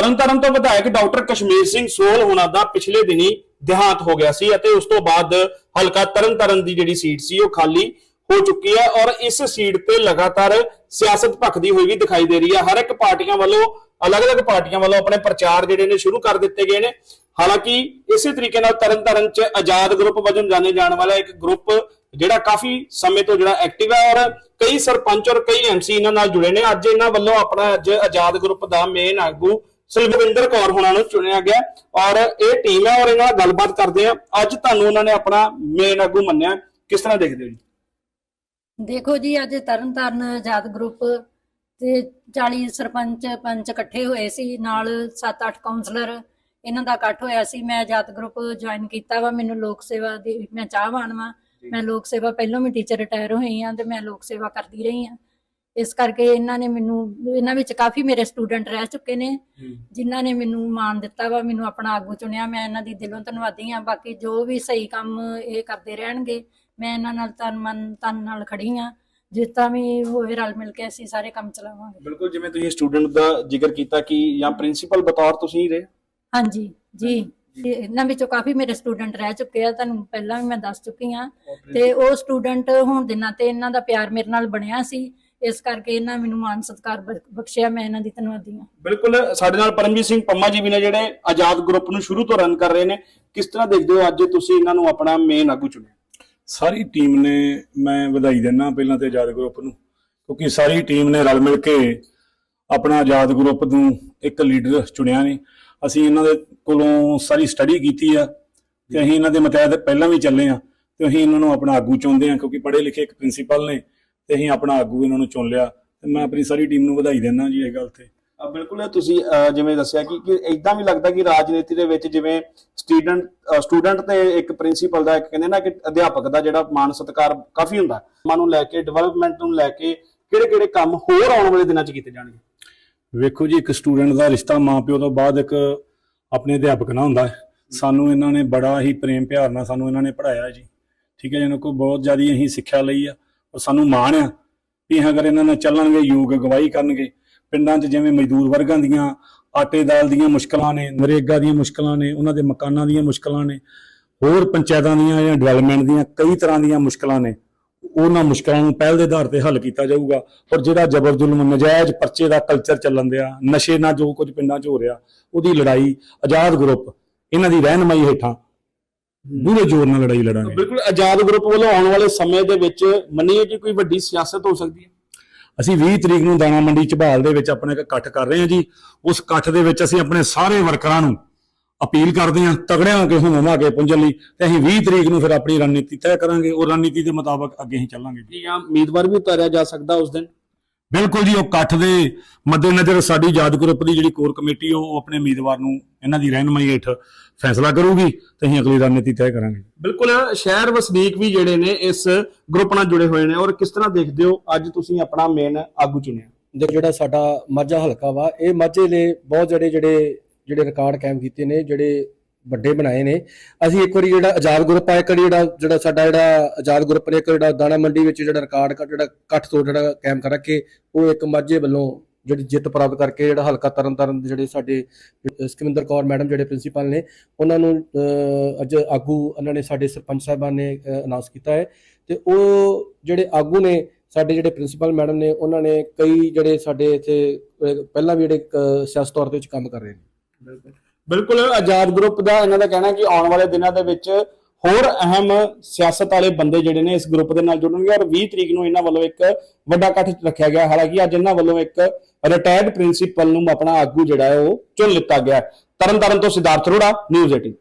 ਤਰਨਤਾਰਨ ਤੋਂ ਵਿਧਾਇਕ ਡਾਕਟਰ ਕਸ਼ਮੀਰ ਸਿੰਘ ਸੋਲ ਹੋਣਾ ਦਾ ਪਿਛਲੇ ਦਿਨੀ ਦੇਹਾਂਤ ਹੋ ਗਿਆ ਸੀ ਅਤੇ ਉਸ ਤੋਂ ਬਾਅਦ ਹਲਕਾ ਤਰਨਤਾਰਨ ਦੀ ਜਿਹੜੀ ਸੀਟ ਸੀ ਉਹ ਖਾਲੀ ਹੋ ਚੁੱਕੀ ਹੈ ਔਰ ਇਸ ਸੀਟ ਤੇ ਲਗਾਤਾਰ ਸਿਆਸਤ ਭਖਦੀ ਹੋਈ ਵੀ ਦਿਖਾਈ ਦੇ ਰਹੀ ਹੈ। ਹਰ ਇੱਕ ਪਾਰਟੀਆਂ ਵੱਲੋਂ, ਅਲੱਗ-ਅਲੱਗ ਪਾਰਟੀਆਂ ਵੱਲੋਂ ਆਪਣੇ ਪ੍ਰਚਾਰ ਜਿਹੜੇ ਨੇ ਸ਼ੁਰੂ ਕਰ ਦਿੱਤੇ ਗਏ ਨੇ। ਹਾਲਾਂਕਿ ਇਸੇ ਤਰੀਕੇ ਨਾਲ ਤਰਨਤਾਰਨ ਚ ਆਜ਼ਾਦ ਗਰੁੱਪ ਵਜੋਂ ਜਾਣੇ ਜਾਣ ਵਾਲਾ ਇੱਕ ਗਰੁੱਪ ਜਿਹੜਾ ਕਾਫੀ ਸਮੇਂ ਤੋਂ ਜਿਹੜਾ ਐਕਟਿਵ ਹੈ ਔਰ ਕਈ ਸਰਪੰਚ ਔਰ ਕਈ ਐਮਸੀ ਇਹਨਾਂ ਨਾਲ ਜੁੜੇ ਨੇ। ਅੱਜ ਇਹਨਾਂ ਵੱਲੋਂ ਆਪਣਾ ਅੱਜ ਆਜ਼ਾਦ ਗਰੁੱਪ ਦਾ ਮੇਨ ਆਗੂ ਸੁਲਵਿੰਦਰ ਕੌਰ ਹੁਣਾਂ ਨੂੰ ਚੁਣਿਆ ਗਿਆ ਔਰ ਇਹ ਟੀਮ ਹੈ ਔਰ ਇਹਨਾਂ ਨਾਲ ਗੱਲਬਾਤ ਕਰਦੇ ਆ ਅੱਜ ਤੁਹਾਨੂੰ ਉਹਨਾਂ ਨੇ ਆਪਣਾ ਮੇਨ ਆਗੂ ਮੰਨਿਆ। ਕਿਸ ਤਰ੍ਹਾਂ ਦੇਖਦੇ ਹੋ ਜੀ? ਦੇਖੋ ਜੀ ਅੱਜ ਤਰਨਤਾਰਨ ਆਜ਼ਾਦ ਗਰੁੱਪ ਤੇ 40 ਸਰਪੰਚ ਪੰਚ ਇਕੱਠੇ ਹੋਏ ਸੀ। ਨਾਲ 7-8 ਕਾਉਂਸਲਰ ਇਹਨਾਂ ਦਾ ਇਕੱਠ ਹੋਇਆ ਸੀ। ਮੈਂ ਆਜ਼ਾਦ ਗਰੁੱਪ ਜੁਆਇਨ ਕੀਤਾ ਵਾ। ਮੈਨੂੰ ਲੋਕ ਸੇਵਾ ਦੀ ਮੈਂ ਚਾਹਵਾਨ ਵਾਂ। ਮੈਂ ਲੋਕ ਸੇਵਾ ਪਹਿਲਾਂ ਵੀ ਟੀਚਰ ਰਿਟਾਇਰ ਹੋਈ ਆ ਤੇ ਮੈਂ ਲੋਕ ਸੇਵਾ ਕਰਦੀ ਰਹੀ ਆ। ਇਸ ਕਰਕੇ ਇਹਨਾਂ ਨੇ ਮੈਨੂੰ ਇਹਨਾਂ ਵਿੱਚ ਕਾਫੀ ਮੇਰੇ ਸਟੂਡੈਂਟ ਰਹਿ ਚੁੱਕੇ ਨੇ ਜਿਨ੍ਹਾਂ ਨੇ ਮੈਨੂੰ ਮਾਣ ਦਿੱਤਾ ਵਾ ਮੈਨੂੰ ਆਪਣਾ ਆਗੂ ਚੁਣਿਆ ਮੈਂ ਇਹਨਾਂ ਦੀ ਦਿਲੋਂ ਧੰਨਵਾਦੀ ਆ ਬਾਕੀ ਜੋ ਵੀ ਸਹੀ ਕੰਮ ਇਹ ਕਰਦੇ ਰਹਿਣਗੇ ਮੈਂ ਇਹਨਾਂ ਨਾਲ ਤਨ ਮਨ ਤਨ ਨਾਲ ਖੜੀ ਆ ਤਰ੍ਹਾਂ ਵੀ ਹੋਏ ਰਲ ਮਿਲ ਕੇ ਅਸੀਂ ਸਾਰੇ ਕੰਮ ਚਲਾਵਾਂਗੇ। ਬਿਲਕੁਲ ਜਿਵੇਂ ਤੁਸੀਂ ਸਟੂਡੈਂਟ ਦਾ ਜ਼ਿਕਰ ਕੀਤਾ ਕਿ ਜਾਂ ਪ੍ਰਿੰਸੀਪਲ ਬਤੌਰ ਤੁਸੀਂ ਹੀ ਰਹੇ? ਹਾਂਜੀ ਜੀ। ਤੇ ਇਹਨਾਂ ਵਿੱਚੋਂ ਕਾਫੀ ਮੇਰੇ ਸਟੂਡੈਂਟ ਰਹਿ ਚੁੱਕੇ ਆ ਤੁਹਾਨੂੰ ਪਹਿਲਾਂ ਵੀ ਮੈਂ ਦੱਸ ਚੁੱਕੀ ਆ ਤੇ ਉਹ ਸਟੂਡੈਂਟ ਹੋਣ ਦੇ ਨਾਤੇ ਇਹਨਾਂ ਦਾ ਪਿਆਰ ਮੇਰੇ ਨਾਲ ਬਣਿਆ ਸੀ। ਇਸ ਕਰਕੇ ਇਹਨਾਂ ਮੈਨੂੰ ਮਾਨ ਸਤਿਕਾਰ ਬਖ- ਬਖਸ਼ਿਆ ਮੈਂ ਇਹਨਾਂ ਦੀ ਧੰਨਵਾਦੀ ਆ ਬਿਲਕੁਲ ਸਾਡੇ ਨਾਲ ਪਰਮਜੀਤ ਸਿੰਘ ਪੰਮਾ ਜੀ ਵੀ ਨੇ ਜਿਹੜੇ ਆਜ਼ਾਦ ਗਰੁੱਪ ਨੂੰ ਸ਼ੁਰੂ ਤੋਂ ਰਨ ਕਰ ਰਹੇ ਨੇ। ਕਿਸ ਤਰ੍ਹਾਂ ਦੇਖਦੇ ਹੋ ਅੱਜ ਤੁਸੀਂ ਇਹਨਾਂ ਨੂੰ ਆਪਣਾ ਮੇਨ ਆਗੂ ਚੁਣਿਆ? ਸਾਰੀ ਟੀਮ ਨੇ ਮੈਂ ਵਧਾਈ ਦਿੰਦਾ ਪਹਿਲਾਂ ਤੇ ਆਜ਼ਾਦ ਗਰੁੱਪ ਨੂੰ ਕਿਉਂਕਿ ਸਾਰੀ ਟੀਮ ਨੇ ਰਲ ਮਿਲ ਕੇ ਆਪਣਾ ਆਜ਼ਾਦ ਗਰੁੱਪ ਨੂੰ ਇੱਕ ਲੀਡਰ ਚੁਣਿਆ ਨੇ। ਅਸੀਂ ਇਹਨਾਂ ਦੇ ਕੋਲੋਂ ਸਾਰੀ ਸਟੱਡੀ ਕੀਤੀ ਆ ਤੇ ਅਸੀਂ ਇਹਨਾਂ ਦੇ ਮਤਹਿਤ ਪਹਿਲਾਂ ਵੀ ਚੱਲੇ ਆ ਤੇ ਅਸੀਂ ਇਹਨਾਂ ਨੂੰ ਆਪਣਾ ਆਗੂ ਚੁਣਦੇ ਆ ਕਿਉਂਕਿ ਪੜ੍ਹੇ ਲਿਖੇ ਇੱਕ ਪ੍ਰਿੰਸੀਪਲ ਨੇ। ਤੇ ਅਸੀਂ ਆਪਣਾ ਆਗੂ ਇਹਨਾਂ ਨੂੰ ਚੁਣ ਲਿਆ ਤੇ ਮੈਂ ਆਪਣੀ ਸਾਰੀ ਟੀਮ ਨੂੰ ਵਧਾਈ ਦਿੰਦਾ ਜੀ ਇਹ ਗੱਲ ਤੇ। ਬਿਲਕੁਲ ਤੁਸੀਂ ਜਿਵੇਂ ਦੱਸਿਆ ਕਿ ਕਿ ਇਦਾਂ ਵੀ ਲੱਗਦਾ ਕਿ ਰਾਜਨੀਤੀ ਦੇ ਵਿੱਚ ਜਿਵੇਂ ਸਟੂਡੈਂਟ ਸਟੂਡੈਂਟ ਤੇ ਇੱਕ ਪ੍ਰਿੰਸੀਪਲ ਦਾ ਇੱਕ ਕਹਿੰਦੇ ਨਾ ਕਿ ਅਧਿਆਪਕ ਦਾ ਜਿਹੜਾ ਮਾਨ ਸਤਿਕਾਰ ਕਾਫੀ ਹੁੰਦਾ। ਮਨ ਨੂੰ ਲੈ ਕੇ ਡਿਵੈਲਪਮੈਂਟ ਨੂੰ ਲੈ ਕੇ ਕਿਹੜੇ ਕਿਹੜੇ ਕੰਮ ਹੋਰ ਆਉਣ ਵਾਲੇ ਦਿਨਾਂ 'ਚ ਕੀਤੇ ਜਾਣਗੇ? ਵੇਖੋ ਜੀ ਇੱਕ ਸਟੂਡੈਂਟ ਦਾ ਰਿਸ਼ਤਾ ਮਾਪਿਓ ਤੋਂ ਬਾਅਦ ਇੱਕ ਆਪਣੇ ਅਧਿਆਪਕ ਨਾਲ ਹੁੰਦਾ ਸਾਨੂੰ ਇਹਨਾਂ ਨੇ ਬੜਾ ਹੀ ਪ੍ਰੇਮ ਪਿਆਰ ਨਾਲ ਸਾਨੂੰ ਇਹਨਾਂ ਨੇ ਪੜਾਇਆ ਜੀ। ਠੀਕ ਹੈ ਜੀ ਇਹਨਾਂ ਕੋਲ ਬਹੁਤ ਜ਼ਿਆਦਾ ਅਸੀਂ ਸਿੱਖਿਆ ਲਈ ਆ। ਔਰ ਸਾਨੂੰ ਮਾਣ ਆ ਵੀ ਅਗਰ ਇਹਨਾਂ ਨਾਲ ਚੱਲਣਗੇ, ਯੋਗ ਅਗਵਾਈ ਕਰਨਗੇ। ਪਿੰਡਾਂ 'ਚ ਜਿਵੇਂ ਮਜ਼ਦੂਰ ਵਰਗਾਂ ਦੀਆਂ, ਆਟੇ ਦਾਲ ਦੀਆਂ ਮੁਸ਼ਕਲਾਂ ਨੇ, ਨਰੇਗਾ ਦੀਆਂ ਮੁਸ਼ਕਲਾਂ ਨੇ, ਉਹਨਾਂ ਦੇ ਮਕਾਨਾਂ ਦੀਆਂ ਮੁਸ਼ਕਲਾਂ ਨੇ, ਹੋਰ ਪੰਚਾਇਤਾਂ ਦੀਆਂ ਜਾਂ ਡਿਵੈਲਪਮੈਂਟ ਦੀਆਂ ਕਈ ਤਰ੍ਹਾਂ ਦੀਆਂ ਮੁਸ਼ਕਲਾਂ ਨੇ, ਉਹਨਾਂ ਮੁਸ਼ਕਲਾਂ ਨੂੰ ਪਹਿਲ ਦੇ ਆਧਾਰ ਤੇ ਹੱਲ ਕੀਤਾ ਜਾਊਗਾ। ਔਰ ਜਿਹੜਾ ਜ਼ਬਰ ਜ਼ੁਲਮ ਨਜਾਇਜ਼ ਪਰਚੇ ਦਾ ਕਲਚਰ ਚੱਲਣ ਦਿਆ, ਨਸ਼ੇ ਨਾਲ ਜੋ ਕੁਝ ਪਿੰਡਾਂ 'ਚ ਹੋ ਰਿਹਾ, ਉਹਦੀ ਲੜਾਈ ਆਜ਼ਾਦ ਗਰੁੱਪ, ਇਹਨਾਂ ਦੀ ਰਹਿਨਮਾਈ ਹੇਠਾਂ ਪੂਰੇ ਜ਼ੋਰ ਨਾਲ ਲੜਾਈ ਲੜਾਂਗੇ। ਬਿਲਕੁਲ ਆਜ਼ਾਦ ਗਰੁੱਪ ਵੱਲੋਂ ਆਉਣ ਵਾਲੇ ਸਮੇਂ ਦੇ ਵਿੱਚ ਮੰਨੀਏ ਕਿ ਕੋਈ ਵੱਡੀ ਸਿਆਸਤ ਹੋ ਸਕਦੀ ਹੈ? ਅਸੀਂ 20 ਤਰੀਕ ਨੂੰ ਦਾਣਾ ਮੰਡੀ ਝਬਾਲ ਦੇ ਵਿੱਚ ਆਪਣਾ ਇੱਕ ਇਕੱਠ ਕਰ ਰਹੇ ਹਾਂ ਜੀ। ਉਸ ਇਕੱਠ ਦੇ ਵਿੱਚ ਅਸੀਂ ਆਪਣੇ ਸਾਰੇ ਵਰਕਰਾਂ ਨੂੰ ਅਪੀਲ ਕਰਦੇ ਹਾਂ ਤਗੜਿਆਂ ਹੋ ਕੇ ਹੁਮਾ ਕੇ ਪੁੰਜਣ ਲਈ ਤੇ ਅਸੀਂ 20 ਤਰੀਕ ਨੂੰ ਫਿਰ ਆਪਣੀ ਰਣਨੀਤੀ ਤੈਅ ਕਰਾਂਗੇ। ਉਹ ਰਣਨੀਤੀ ਦੇ ਮੁਤਾਬਕ ਅੱਗੇ ਅਸੀਂ ਚੱਲਾਂਗੇ ਜੀ। ਜਾਂ ਉਮੀਦਵਾਰ ਵੀ ਉਤਾਰਿਆ ਜਾ ਸਕਦਾ ਉਸ ਦਿਨ? ਬਿਲਕੁਲ ਜੀ ਉਹ ਇਕੱਠ ਦੇ ਮੱਦੇਨਜ਼ਰ ਸਾਡੀ ਯਾਦ ਗਰੁੱਪ ਦੀ ਜਿਹੜੀ ਕੋਰ ਕਮੇਟੀ ਉਹ ਆਪਣੇ ਉਮੀਦਵਾਰ ਨੂੰ ਇਹਨਾਂ ਦੀ ਰਹਿਨਮਾਈ ਹੇਠ ਫੈਸਲਾ ਕਰੂਗੀ ਤੇ ਅਸੀਂ ਅਗਲੀ ਰਣਨੀਤੀ ਤੈਅ ਕਰਾਂਗੇ। ਬਿਲਕੁਲ ਸ਼ਹਿਰ ਵਸਨੀਕ ਵੀ ਜਿਹੜੇ ਨੇ ਇਸ ਗਰੁੱਪ ਨਾਲ ਜੁੜੇ ਹੋਏ ਨੇ ਔਰ ਕਿਸ ਤਰ੍ਹਾਂ ਦੇਖਦੇ ਹੋ ਅੱਜ ਤੁਸੀਂ ਆਪਣਾ ਮੇਨ ਆਗੂ ਚੁਣਿਆ? ਦੇ ਜਿਹੜਾ ਸਾਡਾ ਮਾਝਾ ਹਲਕਾ ਵਾ ਇਹ ਮਾਝੇ ਨੇ ਬਹੁਤ ਜਿਹੜੇ ਜਿਹੜੇ ਜਿਹੜੇ ਰਿਕਾਰਡ ਕਾਇਮ ਕੀਤੇ ਨੇ ਜਿਹੜੇ ਵੱਡੇ ਬਣਾਏ ਨੇ। ਅਸੀਂ ਇੱਕ ਵਾਰੀ ਜਿਹੜਾ ਆਜ਼ਾਦ ਗਰੁੱਪ ਆ ਇੱਕ ਵਾਰੀ ਜਿਹੜਾ ਜਿਹੜਾ ਸਾਡਾ ਜਿਹੜਾ ਆਜ਼ਾਦ ਗਰੁੱਪ ਨੇ ਇੱਕ ਜਿਹੜਾ ਦਾਣਾ ਮੰਡੀ ਵਿੱਚ ਜਿਹੜਾ ਰਿਕਾਰਡ ਕ- ਜਿਹੜਾ ਇਕੱਠ ਤੋਂ ਜਿਹੜਾ ਕਾਇਮ ਕਰ ਰੱਖੇ ਉਹ ਇੱਕ ਮਾਝੇ ਵੱਲੋਂ ਜਿਹੜੀ ਜਿੱਤ ਪ੍ਰਾਪਤ ਕਰਕੇ ਜਿਹੜਾ ਹਲਕਾ ਤਰਨਤਾਰਨ ਦੇ ਜਿਹੜੇ ਸਾਡੇ ਅਹ, ਸੁਖਵਿੰਦਰ ਕੌਰ ਮੈਡਮ ਜਿਹੜੇ ਪ੍ਰਿੰਸੀਪਲ ਨੇ ਉਹਨਾਂ ਨੂੰ ਅੱਜ ਆਗੂ ਉਹਨਾਂ ਨੇ ਸਾਡੇ ਸਰਪੰਚ ਸਾਹਿਬਾਨ ਨੇ ਅਨਾਉਂਸ ਕੀਤਾ ਹੈ। ਤੇ ਉਹ ਜਿਹੜੇ ਆਗੂ ਨੇ ਸਾਡੇ ਜਿਹੜੇ ਪ੍ਰਿੰਸੀਪਲ ਮੈਡਮ ਨੇ ਉਹਨਾਂ ਨੇ ਕਈ ਜਿਹੜੇ ਸਾਡੇ ਇੱਥੇ ਪਹਿਲਾਂ ਵੀ ਜਿਹੜੇ ਅਹ, ਸਿਆਸਤ ਤੌਰ ਤੇ ਵਿੱਚ ਕੰਮ ਕਰ ਰਹੇ ਨੇ। ਬਿਲਕੁਲ। ਬਿਲਕੁਲ ਆਜ਼ਾਦ ਗਰੁੱਪ ਦਾ ਇਹਨਾਂ ਦਾ ਕਹਿਣਾ ਕਿ ਆਉਣ ਵਾਲੇ ਦਿਨਾਂ ਦੇ ਵਿੱਚ ਹੋਰ ਅਹਿਮ ਸਿਆਸਤ ਵਾਲੇ ਬੰਦੇ ਜਿਹੜੇ ਨੇ ਇਸ ਗਰੁੱਪ ਦੇ ਨਾਲ ਜੁੜਨਗੇ ਔਰ 20 ਤਰੀਕ ਨੂੰ ਇਹਨਾਂ ਵੱਲੋਂ ਇੱਕ ਵੱਡਾ ਇਕੱਠ ਰੱਖਿਆ ਗਿਆ ਹਾਲਾਂਕਿ ਅੱਜ ਇਹਨਾਂ ਵੱਲੋਂ ਇੱਕ ਰਿਟਾਇਰਡ ਪ੍ਰਿੰਸੀਪਲ ਨੂੰ ਆਪਣਾ ਆਗੂ ਜਿਹੜਾ ਹੈ ਉਹ ਚੁਣ ਲਿੱਤਾ ਗਿਆ ਹੈ। ਤਰਨਤਾਰਨ ਤੋਂ ਸਿਧਾਰਥ ਅਰੋੜਾ ਨਿਊਜ਼ 18